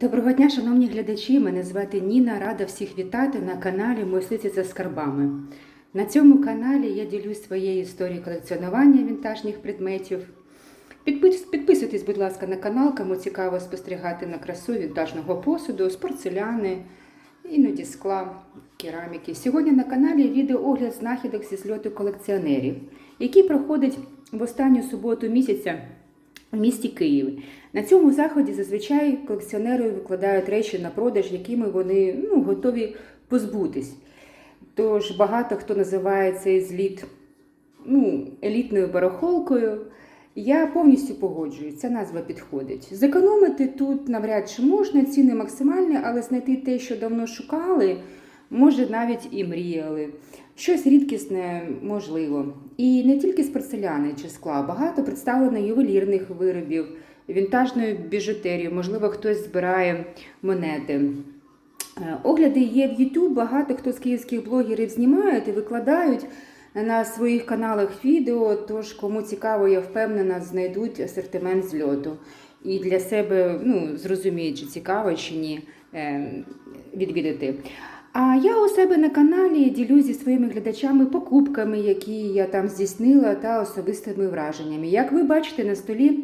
Доброго дня, шановні глядачі. Мене звати Ніна. Рада всіх вітати на каналі Мислиці за скарбами. На цьому каналі я ділюсь своєю історією колекціонування вінтажних предметів. Підпис- Підписуйтесь, будь ласка, на канал, кому цікаво спостерігати на красу вінтажного посуду, з порцеляни, іноді скла, кераміки. Сьогодні на каналі відеоогляд знахідок зі зльоту колекціонерів, який проходить в останню суботу місяця у місті Києві. На цьому заході зазвичай колекціонери викладають речі на продаж, якими вони ну, готові позбутись. Тож багато хто називає цей зліт ну, елітною барахолкою. Я повністю погоджуюсь, ця назва підходить. Зекономити тут навряд чи можна, ціни максимальні, але знайти те, що давно шукали, може навіть і мріяли. Щось рідкісне можливо. І не тільки з порцеляни чи скла, багато представлено ювелірних виробів, вінтажної біжутерії, можливо, хтось збирає монети. Е, Огляди є в YouTube, багато хто з київських блогерів знімають і викладають на своїх каналах відео. Тож, кому цікаво, я впевнена, знайдуть асортимент зльоту. І для себе ну, зрозуміють, чи цікаво, чи ні е, відвідати. А я у себе на каналі ділюсь зі своїми глядачами покупками, які я там здійснила, та особистими враженнями. Як ви бачите, на столі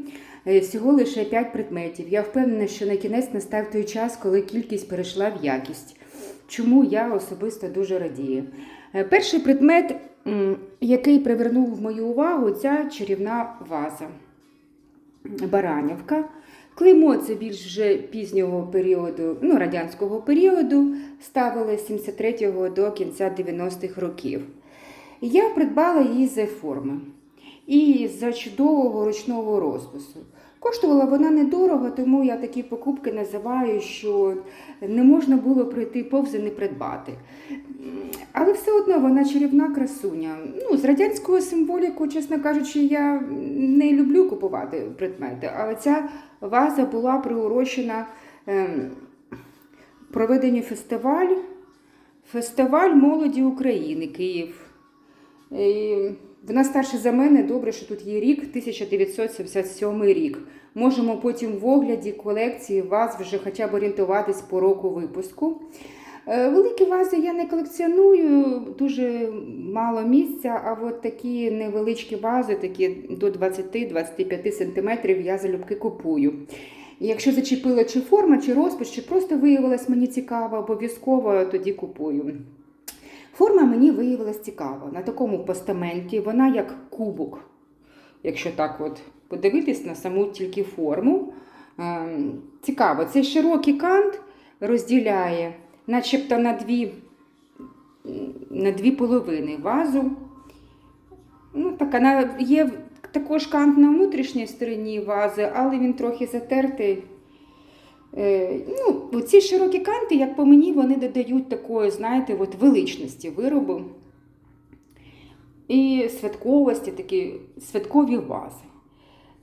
е, всього лише 5 предметів. Я впевнена, що на кінець настав той час, коли кількість перейшла в якість. Чому я особисто дуже радію. Е, Перший предмет, який привернув мою увагу, ця чарівна ваза. Баранівка. Клеймо це більш вже пізнього періоду, ну, радянського періоду, ставили з 73-го до кінця 90-х років. Я придбала її з форми і за чудового ручного розпису. Коштувала вона недорого, тому я такі покупки називаю, що не можна було пройти повз і не придбати. Але все одно вона чарівна красуня. Ну, з радянського символіку, чесно кажучи, я не люблю купувати предмети, але ця ваза була приурочена ем, проведенню фестиваль, фестиваль молоді України Київ. І вона старша за мене, добре, що тут є рік, 1977 рік. Можемо потім в огляді колекції вас вже хоча б орієнтуватись по року випуску. Е, Великі вази я не колекціоную, дуже мало місця, а от такі невеличкі вази, такі до 20-25 см, я залюбки купую. І Якщо зачепила чи форма, чи розпис, чи просто виявилась мені цікава, обов'язково тоді купую. Форма мені виявилась цікава. На такому постаменті вона як кубок. Якщо так от подивитись на саму тільки форму. Ем, Цікаво, цей широкий кант розділяє начебто на дві, на дві половини вазу. Ну, така, є також кант на внутрішній стороні вази, але він трохи затертий. Е, ну, ці широкі канти, як по мені, вони додають такої, знаєте, от величності виробу і святковості, такі святкові вази.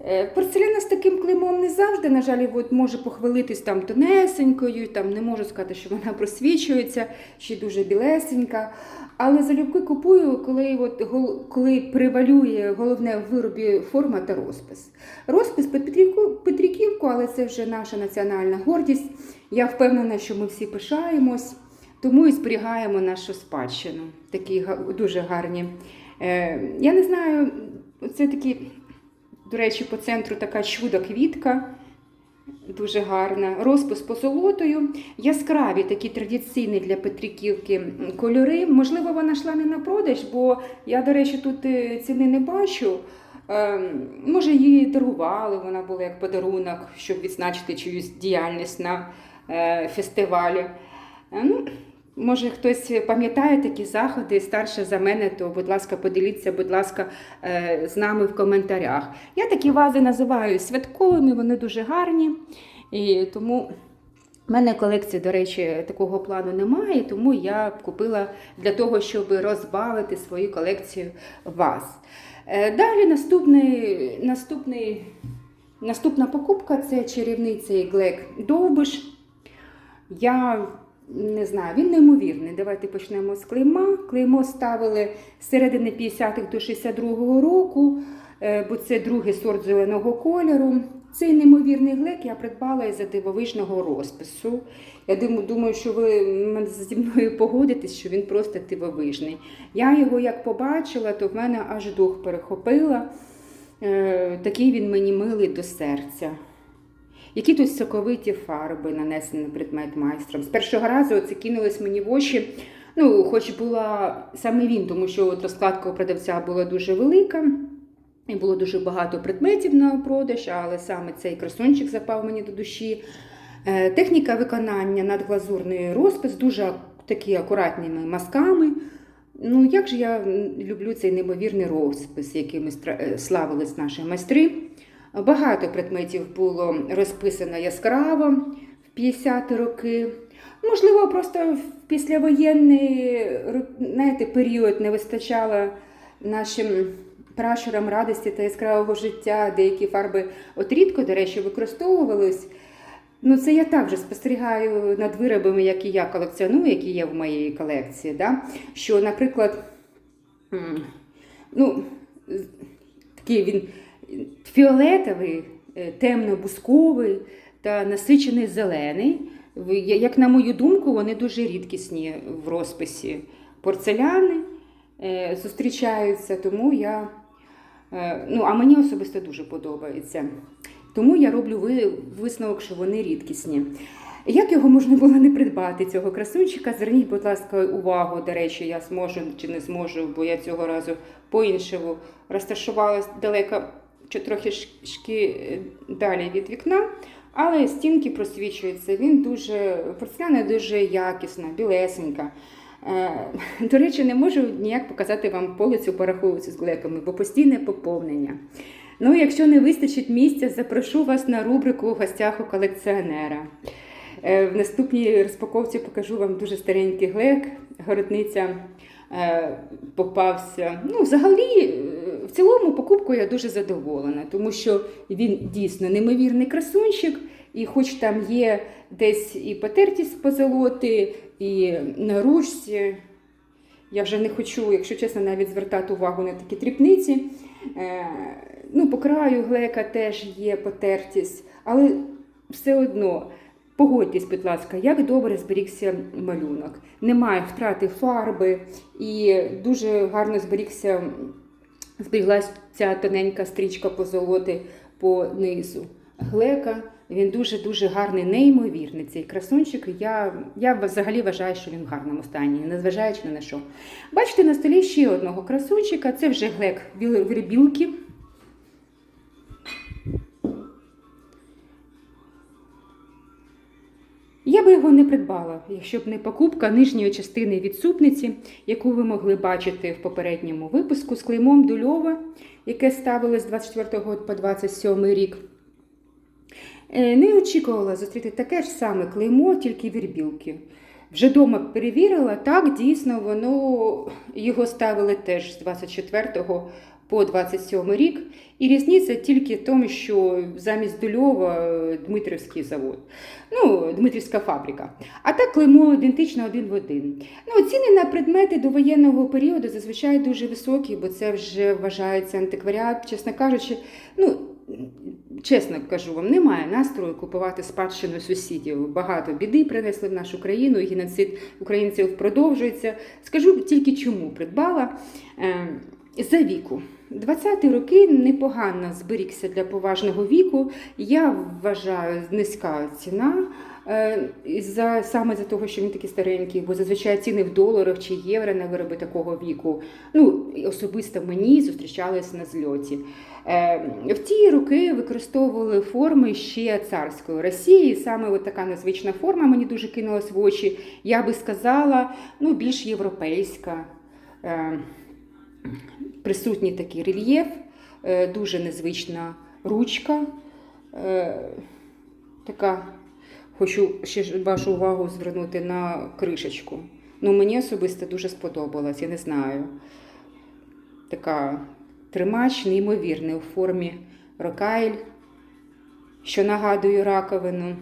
Е, Порцеляна з таким клеймом не завжди, на жаль, от може похвалитись там тонесенькою, там не можу сказати, що вона просвічується, чи дуже білесенька. Але залюбки купую, коли, от, коли привалює головне в виробі форма та розпис. Розпис під Петриківку, але це вже наша національна гордість. Я впевнена, що ми всі пишаємось, тому і зберігаємо нашу спадщину. Такі дуже гарні. Е, я не знаю, це такі. До речі, по центру така чудо квітка, дуже гарна. Розпис позолотою, яскраві такі традиційні для Петриківки кольори. Можливо, вона йшла не на продаж, бо я, до речі, тут е, ціни не бачу. Е, Може, її дарували, вона була як подарунок, щоб відзначити чиюсь діяльність на е, фестивалі. Ну, Може, хтось пам'ятає такі заходи старше за мене, то, будь ласка, поділіться, будь ласка, е, з нами в коментарях. Я такі вази називаю святковими, вони дуже гарні. І тому в мене колекції, до речі, такого плану немає, тому я купила для того, щоб розбавити свою колекцію ваз. Е, Далі наступний, наступний, наступна покупка це чарівний цей Глек Довбиш. Я не знаю, він неймовірний. Давайте почнемо з клейма. Клеймо ставили з середини 50-х до 62-го року, е, бо це другий сорт зеленого кольору. Цей неймовірний глек я придбала із-за дивовижного розпису. Я думаю, що ви зі мною погодитесь, що він просто дивовижний. Я його як побачила, то в мене аж дух перехопила. Е, такий він мені милий до серця. Які тут соковиті фарби нанесені на предмет майстром. З першого разу це кинулось мені в очі. Ну, хоч була саме він, тому що от розкладка у продавця була дуже велика. І було дуже багато предметів на продаж, але саме цей красунчик запав мені до душі. Е, Техніка виконання надглазурний розпис, дуже такі акуратними мазками. Ну, як же я люблю цей неймовірний розпис, яким е, славились наші майстри. Багато предметів було розписано яскраво в 50-ті роки. Можливо, просто в післявоєнний знаєте, період не вистачало нашим пращурам радості та яскравого життя. Деякі фарби от рідко, до речі, використовувались. Ну, це я так вже спостерігаю над виробами, які я колекціоную, які є в моїй колекції. Да? Що, наприклад, ну, такий він фіолетовий, е, темно-бусковий та насичений зелений. Як на мою думку, вони дуже рідкісні в розписі порцеляни е, зустрічаються, тому я, е, ну, а мені особисто дуже подобається. Тому я роблю висновок, що вони рідкісні. Як його можна було не придбати, цього красунчика? Зверніть, будь ласка, увагу. До речі, я зможу чи не зможу, бо я цього разу по-іншому розташувалась далеко, трохи шки далі від вікна, але стінки просвічуються. Він дуже порцеляна дуже якісна, білесенька. Е, До речі, не можу ніяк показати вам полицю пораховуватися з глеками, бо постійне поповнення. Ну, якщо не вистачить місця, запрошу вас на рубрику у гостях у колекціонера. Е, В наступній розпаковці покажу вам дуже старенький глек. Городниця е, попався. Ну, взагалі, е, в цілому покупкою я дуже задоволена, тому що він дійсно неймовірний красунчик, і хоч там є десь і потертість позолоти, і на ручці. Я вже не хочу, якщо чесно, навіть звертати увагу на такі дрібниці. Е, ну, по краю глека теж є потертість, але все одно. Погодьтесь, будь ласка, як добре зберігся малюнок. Немає втрати фарби і дуже гарно зберігся, зберіглася ця тоненька стрічка позолоти по низу. Глека, він дуже-дуже гарний, неймовірний цей красунчик. Я, я взагалі вважаю, що він в гарному стані, незважаючи на що. Бачите, на столі ще одного красунчика, це вже глек вірбілки. Я би його не придбала, якщо б не покупка нижньої частини від супниці, яку ви могли бачити в попередньому випуску з клеймом Дульова, яке ставили з 24 по 27 рік. Е, Не очікувала зустріти таке ж саме клеймо, тільки вірбілки. Вже вдома перевірила, так, дійсно, воно його ставили теж з 24 по 27 рік. І різниця тільки в тому, що замість Дульова е, Дмитрівський завод, ну, Дмитрівська фабрика. А так клеймо ідентично один в один. Ну, ціни на предмети до воєнного періоду зазвичай дуже високі, бо це вже вважається антикваріат, чесно кажучи. Ну, чесно кажу вам, немає настрою купувати спадщину сусідів. Багато біди принесли в нашу країну, і геноцид українців продовжується. Скажу тільки чому придбала. Е, За віку. 20-ті роки непогано зберігся для поважного віку. Я вважаю низька ціна. е, За, саме за того, що він такий старенький, бо зазвичай ціни в доларах чи євро на вироби такого віку. Ну, особисто мені зустрічалися на зльоті. Е, В ті роки використовували форми ще царської Росії. Саме от така незвична форма мені дуже кинулась в очі. Я би сказала, ну, більш європейська. Присутній такий рельєф, е, дуже незвична ручка. Е, Така, хочу ще вашу увагу звернути на кришечку. Ну, мені особисто дуже сподобалось, я не знаю. Така тримач, неймовірний у формі рокайль, що нагадує раковину.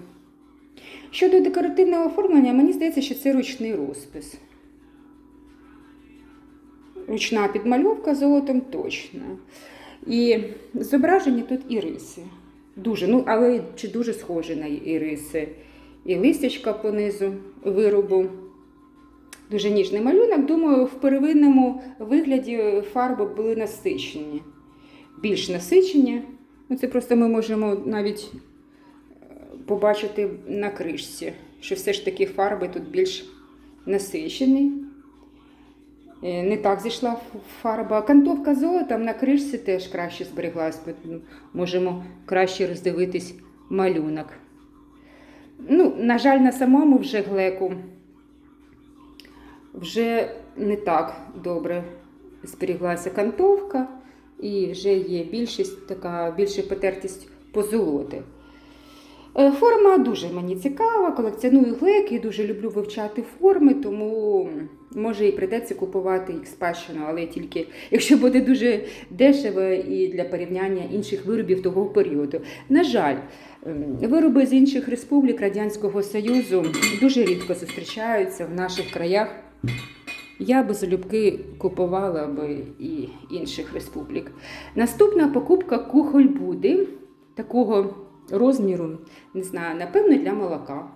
Щодо декоративного оформлення, мені здається, що це ручний розпис. Ручна підмальовка золотом точно. І зображені тут і риси. Дуже, ну, але чи дуже схожі на іриси. І листячка понизу виробу. Дуже ніжний малюнок. Думаю, в первинному вигляді фарби були насичені. Більш насичені. Ну, це просто ми можемо навіть е, побачити на кришці, що все ж таки фарби тут більш насичені. Е, Не так зійшла фарба. Кантовка золотом на кришці теж краще збереглась. ну, Можемо краще роздивитись малюнок. Ну, на жаль, на самому вже глеку вже не так добре зберіглася кантовка, і вже є більшість, така більша потертість позолоти. Е, Форма дуже мені цікава, колекціоную глеки, дуже люблю вивчати форми, тому може і прийдеться купувати їх спадщину, але тільки якщо буде дуже дешево і для порівняння інших виробів того періоду. На жаль, вироби з інших республік Радянського Союзу дуже рідко зустрічаються в наших краях. Я би залюбки купувала би і інших республік. Наступна покупка кухоль буде такого розміру, не знаю, напевно, для молока.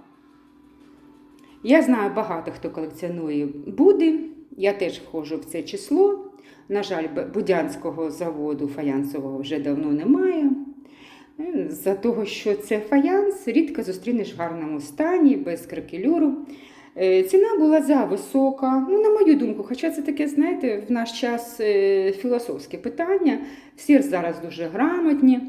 Я знаю, багато хто колекціонує буди. Я теж входжу в це число. На жаль, Будянського заводу фаянсового вже давно немає. За того, що це фаянс, рідко зустрінеш в гарному стані, без кракелюру. Е, Ціна була зависока, ну, на мою думку, хоча це таке, знаєте, в наш час е, філософське питання. Всі зараз дуже грамотні,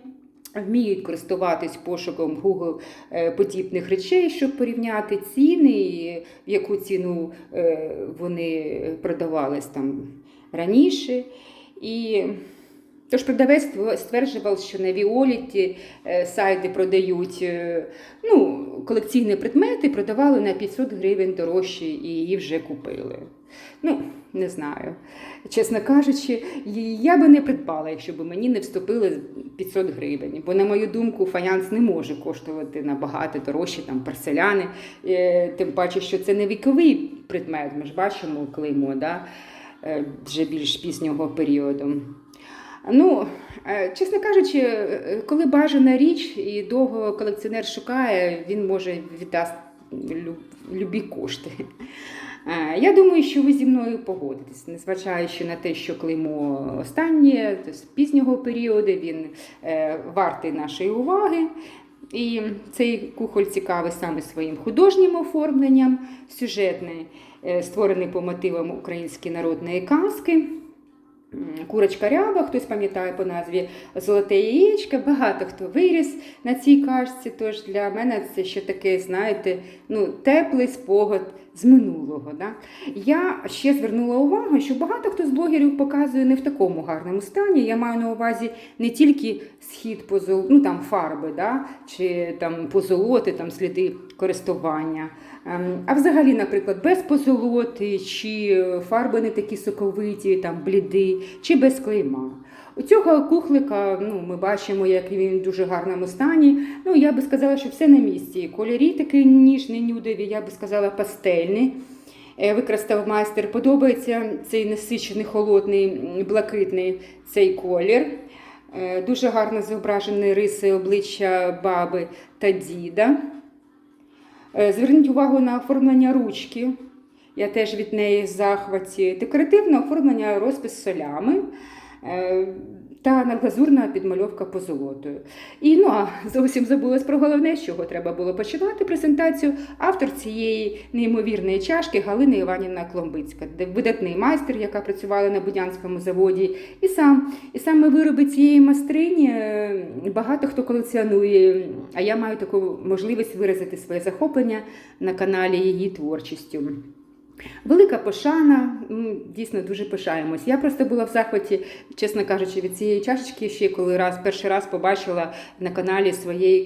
вміють користуватись пошуком Google е, подібних речей, щоб порівняти ціни, яку ціну е, вони продавались там раніше. І Тож продавець стверджував, що на Віоліті е, сайти продають ну, колекційні предмети, продавали на 500 гривень дорожче і її вже купили. Ну, не знаю. Чесно кажучи, я би не придбала, якщо б мені не вступили 500 гривень. Бо, на мою думку, фаянс не може коштувати набагато дорожче, там порцеляни. Е, Тим паче, що це не віковий предмет. Ми ж бачимо клеймо, да? е, вже більш пізнього періоду. Ну, е, чесно кажучи, коли бажана річ і довго колекціонер шукає, він може віддасть лю- любі кошти. Е, Я думаю, що ви зі мною погодитесь, незважаючи на те, що клеймо останнє з пізнього періоду, він е, вартий нашої уваги. І цей кухоль цікавий саме своїм художнім оформленням, сюжетний, е, створений по мотивам української народної казки. Курочка ряба, хтось пам'ятає по назві Золоте яєчко, багато хто виріс на цій кашці. Тож для мене це ще таке, знаєте, ну, теплий спогад з минулого. Да? Я ще звернула увагу, що багато хто з блогерів показує не в такому гарному стані. Я маю на увазі не тільки схід позол... ну, там фарби, да? чи там позолоти, там сліди користування. Ем, А взагалі, наприклад, без позолоти, чи фарби не такі соковиті, там бліди, чи без клейма. У цього кухлика ну, ми бачимо, як він в дуже гарному стані. Ну, я би сказала, що все на місці. Кольорі такі ніжні, нюдові, я би сказала, пастельні. Е, Використав майстер. Подобається цей насичений, холодний, блакитний цей колір. Е, Дуже гарно зображені риси обличчя баби та діда. Е, Зверніть увагу на оформлення ручки. Я теж від неї в захваті. Декоративне оформлення розпис солями е, та наглазурна підмальовка позолотою. І ну, а зовсім забулась про головне, з чого треба було починати презентацію. Автор цієї неймовірної чашки Галина Іванівна Кломбицька, де видатний майстер, яка працювала на Будянському заводі, і сам. І саме вироби цієї майстрині е, багато хто колекціонує. А я маю таку можливість виразити своє захоплення на каналі її творчістю. Велика пошана, дійсно дуже пишаємось. Я просто була в захваті, чесно кажучи, від цієї чашечки, ще коли раз перший раз побачила на каналі своєї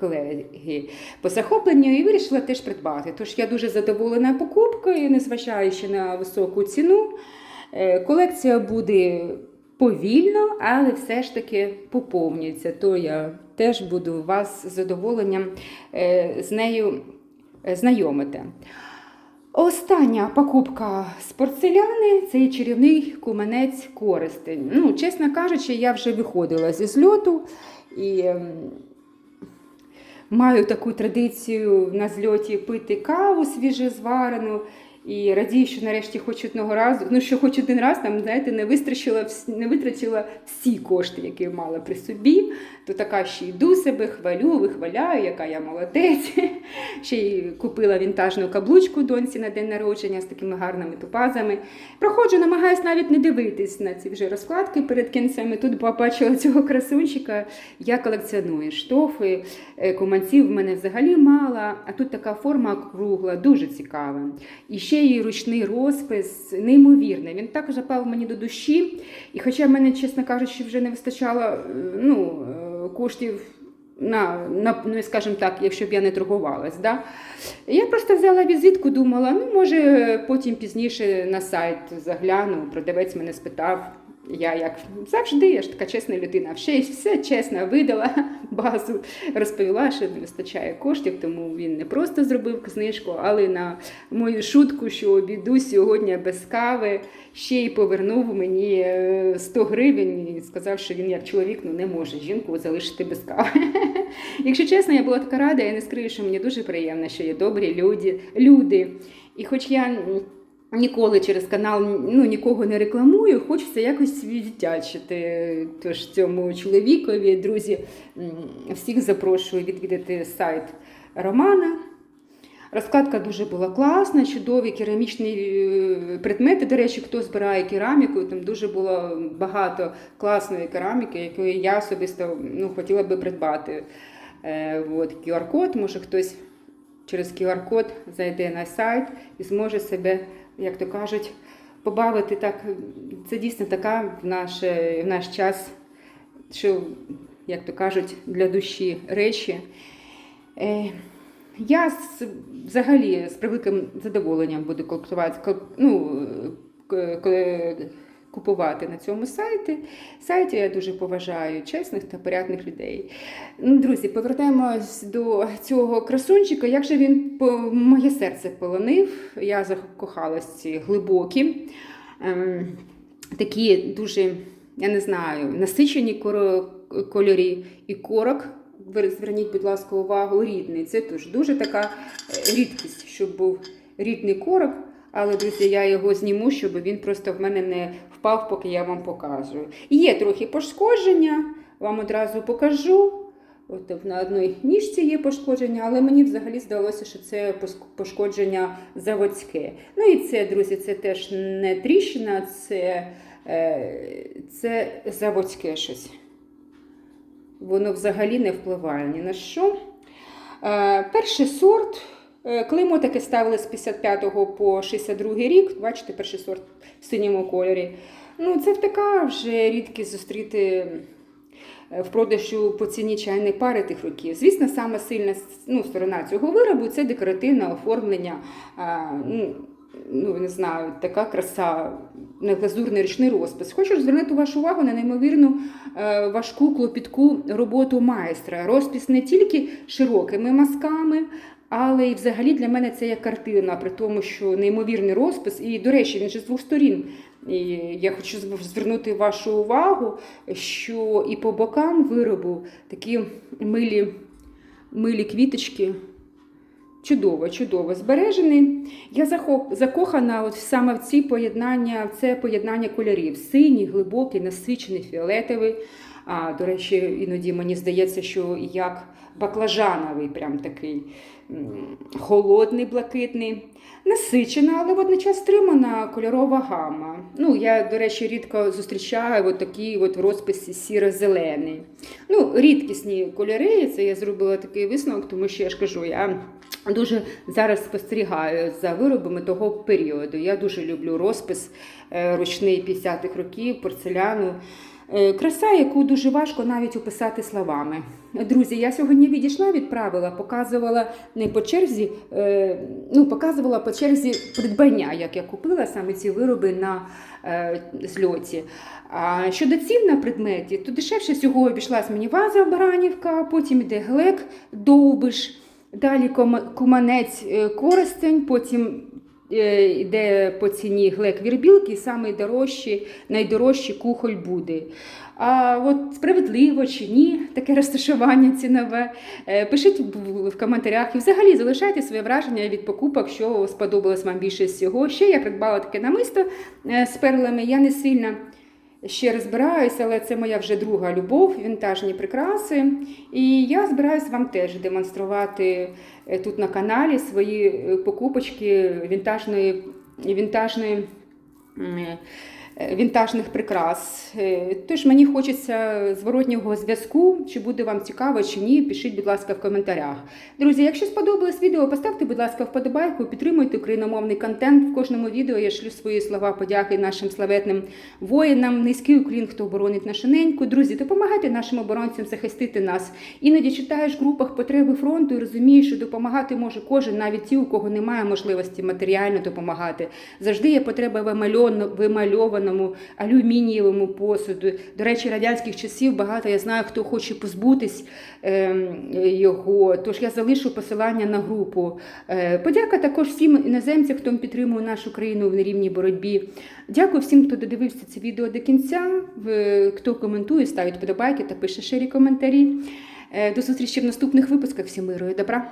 колеги по захопленню і вирішила теж придбати. Тож я дуже задоволена покупкою, незважаючи на високу ціну. Е, Колекція буде повільно, але все ж таки поповнюється. То я теж буду вас з задоволенням е, з нею е, знайомити. Остання покупка з порцеляни це чарівний куманець користень. Ну, чесно кажучи, я вже виходила зі зльоту І ем, маю таку традицію на зльоті пити каву свіжезварену. І радію, що нарешті хоч одного разу, ну що хоч один раз там, знаєте, не вистачила, не витратила всі кошти, які мала при собі, то така ще йду себе, хвалю, вихваляю, яка я молодець. Ще й купила вінтажну каблучку доньці на день народження з такими гарними топазами. Проходжу, намагаюсь навіть не дивитись на ці вже розкладки перед кінцем. І Тут побачила цього красунчика. Я колекціоную штофи, е, куманців в мене взагалі мало, а тут така форма кругла, дуже цікава. І ще й ручний розпис, неймовірний. Він також запав мені до душі. І хоча в мене, чесно кажучи, вже не вистачало е, ну, е, коштів. На, на, ну, скажімо так, якщо б я не торгувалась. Да? Я просто взяла візитку, думала, ну, може, потім пізніше на сайт загляну, продавець мене спитав. Я як завжди, я ж така чесна людина, все, все чесно видала базу, розповіла, що не вистачає коштів, тому він не просто зробив знижку, але на мою шутку, що обіду сьогодні без кави, ще й повернув мені е, 100 гривень і сказав, що він як чоловік ну, не може жінку залишити без кави. Якщо чесно, я була така рада, я не скрию, що мені дуже приємно, що є добрі люди. люди. І хоч я ніколи через канал ну, нікого не рекламую, хочеться якось віддячити тож цьому чоловікові. Друзі, всіх запрошую відвідати сайт Романа. Розкладка дуже була класна, чудові керамічні е, предмети. До речі, хто збирає кераміку, там дуже було багато класної кераміки, якої я особисто ну, хотіла би придбати. Е, от, QR-код, може хтось через QR-код зайде на сайт і зможе себе, як то кажуть, побавити так. Це дійсно така в наш, в наш час, що, як то кажуть, для душі речі. Е, я взагалі з превеликим задоволенням буду ну, купувати на цьому сайті. Сайті я дуже поважаю чесних та порядних людей. Ну, Друзі, повертаємось до цього красунчика. Як же він моє серце полонив? Я закохалась ці глибокі, ем, такі дуже, я не знаю, насичені кольорі і корок. Зверніть, будь ласка, увагу, рідний. Це теж дуже така е, рідкість, щоб був рідний корок. Але, друзі, я його зніму, щоб він просто в мене не впав, поки я вам показую. Є трохи пошкодження, вам одразу покажу. От на одній ніжці є пошкодження, але мені взагалі здалося, що це пошкодження заводське. Ну і це, друзі, це теж не тріщина, це, е, це заводське щось. Воно взагалі не впливає ні на що. Е, перший сорт. Е, Клеймо таке ставили з 55 по 62 рік. Бачите, перший сорт в синьому кольорі. Ну, це така вже рідкість зустріти е, в продажу по ціні чайної пари тих років. Звісно, саме сильна ну, сторона цього виробу це декоративне оформлення. ну, ну, не знаю, така краса, неглазурний річний розпис. Хочу звернути вашу увагу на неймовірну е, важку клопітку роботу майстра. Розпис не тільки широкими мазками, але і взагалі для мене це як картина, при тому, що неймовірний розпис. І, до речі, він же з двох сторін. І я хочу звернути вашу увагу, що і по бокам виробу такі милі, милі квіточки. Чудово, чудово збережений. Я закохана от саме в ці поєднання, в це поєднання кольорів. Синій, глибокий, насичений, фіолетовий. А, до речі, іноді мені здається, що як баклажановий, прям такий холодний, блакитний, насичена, але водночас стримана кольорова гама. Ну, я, до речі, рідко зустрічаю от такі от в розписі сіро-зелений. Ну, рідкісні кольори, це я зробила такий висновок, тому що я ж кажу, я дуже зараз спостерігаю за виробами того періоду. Я дуже люблю розпис е, ручний 50-х років, порцеляну. Е, Краса, яку дуже важко навіть описати словами. Друзі, я сьогодні відійшла від правила, показувала не по черзі, е, ну, показувала по черзі придбання, як я купила саме ці вироби на е, зльоті. А щодо цін на предметі, то дешевше всього обійшлась мені ваза Баранівка, потім йде глек, довбиш, далі куманець користень, потім йде по ціні глек вірбілки, найдорожчий, найдорожчий кухоль буде. А от справедливо чи ні, таке розташування цінове. Е, Пишіть в- в коментарях і взагалі залишайте своє враження від покупок, що сподобалось вам більше всього. Ще я придбала таке намисто е, з перлами. Я не сильно ще розбираюся, але це моя вже друга любов, вінтажні прикраси. І я збираюся вам теж демонструвати е, тут на каналі свої е, покупочки вінтажної, вінтажної. Е, Вінтажних прикрас. Е, Тож мені хочеться зворотнього зв'язку, чи буде вам цікаво чи ні. Пишіть, будь ласка, в коментарях. Друзі, якщо сподобалось відео, поставте, будь ласка, вподобайку, підтримуйте україномовний контент. В кожному відео я шлю свої слова подяки нашим славетним воїнам. Низький уклін, хто боронить нашу неньку. Друзі, допомагайте нашим оборонцям захистити нас. Іноді читаєш в групах потреби фронту і розумієш, що допомагати може кожен, навіть ті, у кого немає можливості матеріально допомагати. Завжди є потреба в емальоно- алюмінієвому посуду. До речі, радянських часів багато я знаю, хто хоче позбутись ем, його. Тож я залишу посилання на групу. Е, Подяка також всім іноземцям, хто підтримує нашу країну в нерівній боротьбі. Дякую всім, хто додивився це відео до кінця, хто коментує, ставить подобайки та пише ширі коментарі. Е, До зустрічі в наступних випусках. Всім миру і добра!